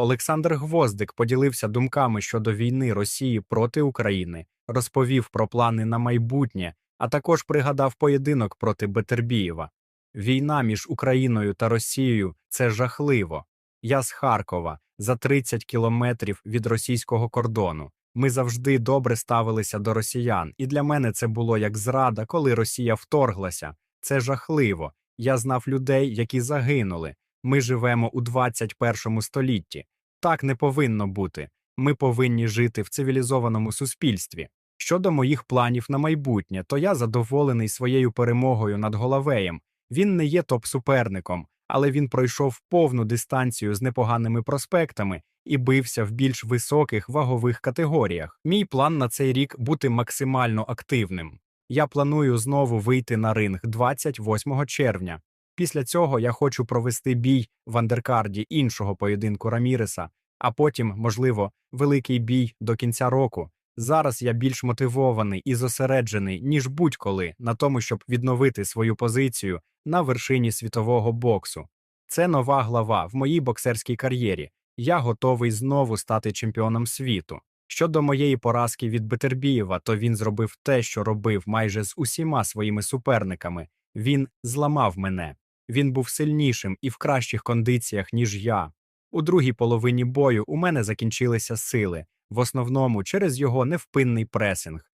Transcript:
Олександр Гвоздик поділився думками щодо війни Росії проти України, розповів про плани на майбутнє, а також пригадав поєдинок проти Бетербієва. Війна між Україною та Росією це жахливо. Я з Харкова за 30 кілометрів від російського кордону. Ми завжди добре ставилися до росіян, і для мене це було як зрада, коли Росія вторглася. Це жахливо. Я знав людей, які загинули. Ми живемо у 21 столітті. Так не повинно бути. Ми повинні жити в цивілізованому суспільстві. Щодо моїх планів на майбутнє, то я задоволений своєю перемогою над Головеєм. Він не є топ-суперником, але він пройшов повну дистанцію з непоганими проспектами і бився в більш високих вагових категоріях. Мій план на цей рік бути максимально активним. Я планую знову вийти на ринг 28 червня. Після цього я хочу провести бій в андеркарді іншого поєдинку Раміреса, а потім, можливо, великий бій до кінця року. Зараз я більш мотивований і зосереджений, ніж будь-коли на тому, щоб відновити свою позицію на вершині світового боксу. Це нова глава в моїй боксерській кар'єрі. Я готовий знову стати чемпіоном світу. Щодо моєї поразки від Бетербієва, то він зробив те, що робив майже з усіма своїми суперниками. Він зламав мене. Він був сильнішим і в кращих кондиціях, ніж я. У другій половині бою у мене закінчилися сили, в основному через його невпинний пресинг.